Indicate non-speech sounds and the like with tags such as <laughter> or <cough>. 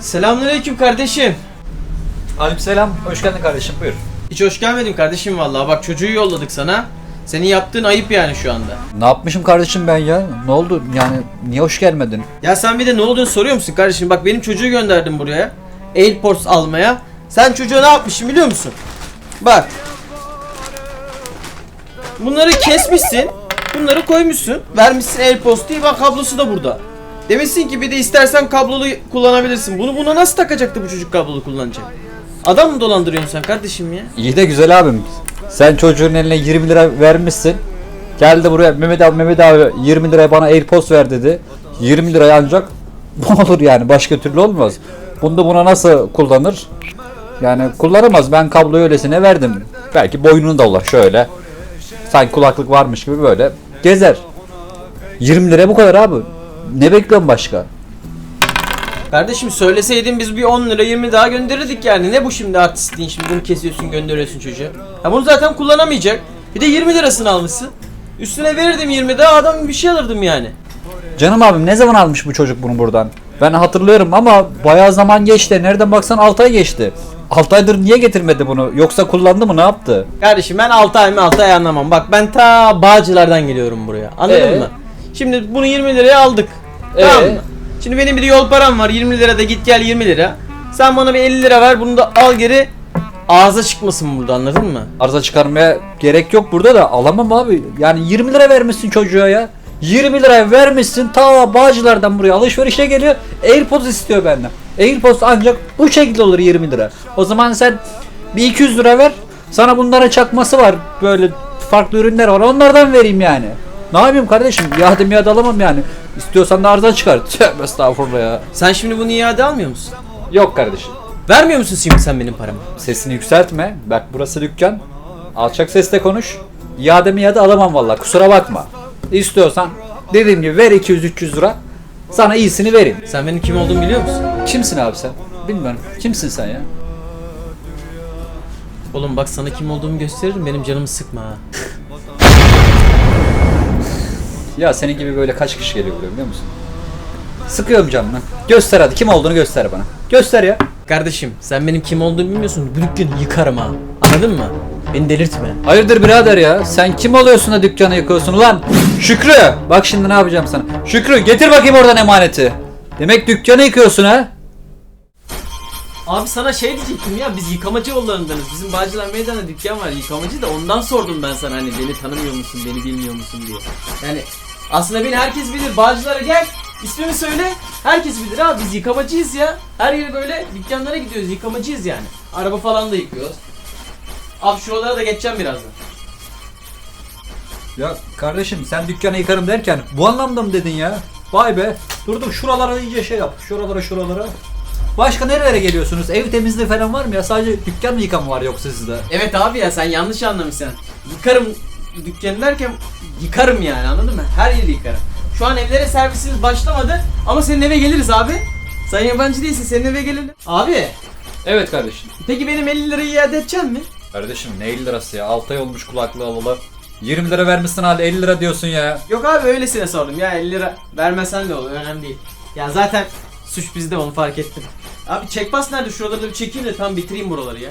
Selamünaleyküm kardeşim. Aleykümselam. Hoş geldin kardeşim. Buyur. Hiç hoş gelmedin kardeşim vallahi. Bak çocuğu yolladık sana. Senin yaptığın ayıp yani şu anda. Ne yapmışım kardeşim ben ya? Ne oldu? Yani niye hoş gelmedin? Ya sen bir de ne olduğunu soruyor musun kardeşim? Bak benim çocuğu gönderdim buraya. Airpods almaya. Sen çocuğa ne yapmışsın biliyor musun? Bak. Bunları kesmişsin. Bunları koymuşsun. Vermişsin Airpods diye bak kablosu da burada. Demişsin ki bir de istersen kablolu kullanabilirsin. Bunu buna nasıl takacaktı bu çocuk kablolu kullanacak? Adam mı dolandırıyorsun sen kardeşim ya? İyi de güzel abim. Sen çocuğun eline 20 lira vermişsin. Geldi buraya Mehmet abi Mehmet abi 20 liraya bana AirPods ver dedi. 20 liraya ancak <laughs> bu olur yani başka türlü olmaz. Bunu da buna nasıl kullanır? Yani kullanamaz. Ben kabloyu öylesine verdim. Belki boynunu da olur şöyle. Sanki kulaklık varmış gibi böyle gezer. 20 liraya bu kadar abi. Ne bekliyorsun başka? Kardeşim söyleseydin biz bir 10 lira 20 daha gönderirdik yani. Ne bu şimdi artistliğin şimdi bunu kesiyorsun gönderiyorsun çocuğa. Ya bunu zaten kullanamayacak. Bir de 20 lirasını almışsın. Üstüne verirdim 20 daha adam bir şey alırdım yani. Canım abim ne zaman almış bu çocuk bunu buradan? Ben hatırlıyorum ama bayağı zaman geçti. Nereden baksan 6 ay geçti. 6 aydır niye getirmedi bunu? Yoksa kullandı mı ne yaptı? Kardeşim ben 6 ay mı 6 ay anlamam. Bak ben ta Bağcılar'dan geliyorum buraya. Anladın Ee? mı? Şimdi bunu 20 liraya aldık. Ee? Tamam mı? Şimdi benim bir yol param var 20 lira da git gel 20 lira. Sen bana bir 50 lira ver bunu da al geri. Ağza çıkmasın burada anladın mı? Arıza çıkarmaya gerek yok burada da alamam abi. Yani 20 lira vermişsin çocuğa ya. 20 lira vermişsin ta Bağcılar'dan buraya alışverişe geliyor. Airpods istiyor benden. Airpods ancak bu şekilde olur 20 lira. O zaman sen bir 200 lira ver. Sana bunların çakması var. Böyle farklı ürünler var. Onlardan vereyim yani. Ne yapayım kardeşim? Yağdı miyade alamam yani. İstiyorsan da arıza çıkar. <laughs> Tövbe estağfurullah ya. Sen şimdi bunu iade almıyor musun? Yok kardeşim. Vermiyor musun şimdi sen benim paramı? Sesini yükseltme. Bak burası dükkan. Alçak sesle konuş. İade mi iade alamam valla. Kusura bakma. İstiyorsan dediğim gibi ver 200-300 lira. Sana iyisini vereyim. Sen benim kim olduğumu biliyor musun? Kimsin abi sen? Bilmiyorum. Kimsin sen ya? Oğlum bak sana kim olduğumu gösteririm benim canımı sıkma ha. <laughs> Ya senin gibi böyle kaç kişi geliyor buraya biliyor musun? Sıkıyorum canını. Göster hadi kim olduğunu göster bana. Göster ya. Kardeşim sen benim kim olduğumu bilmiyorsun. Bu dükkanı yıkarım ha. Anladın mı? Beni delirtme. Hayırdır birader ya? Sen kim oluyorsun da dükkanı yıkıyorsun ulan? Şükrü! Bak şimdi ne yapacağım sana. Şükrü getir bakayım oradan emaneti. Demek dükkanı yıkıyorsun ha? Abi sana şey diyecektim ya biz yıkamacı yollarındanız. Bizim Bağcılar Meydanı'nda dükkan var yıkamacı da ondan sordum ben sana hani beni tanımıyor musun, beni bilmiyor musun diye. Yani aslında beni herkes bilir. Bağcılar'a gel. ismimi söyle. Herkes bilir abi biz yıkamacıyız ya. Her yere böyle dükkanlara gidiyoruz yıkamacıyız yani. Araba falan da yıkıyoruz. Abi şuralara da geçeceğim birazdan. Ya kardeşim sen dükkanı yıkarım derken bu anlamda mı dedin ya? Vay be. Durduk şuralara iyice şey yap. Şuralara şuralara. Başka nerelere geliyorsunuz? Ev temizliği falan var mı ya? Sadece dükkan mı yıkama var yoksa sizde? Evet abi ya sen yanlış anlamışsın. Yıkarım dükkanı derken yıkarım yani anladın mı? Her yeri yıkarım. Şu an evlere servisimiz başlamadı ama senin eve geliriz abi. Sen yabancı değilsin senin eve gelelim. Abi Evet kardeşim. peki benim 50 lirayı iade edeceksin mi? Kardeşim ne 50 lirası ya? 6 ay olmuş kulaklığı alalı. 20 lira vermişsin hala 50 lira diyorsun ya. Yok abi öylesine sordum ya 50 lira vermesen de olur önemli değil. Ya zaten suç bizde onu fark ettim. Abi çekpas nerede şuraları da bir çekeyim de tam bitireyim buraları ya.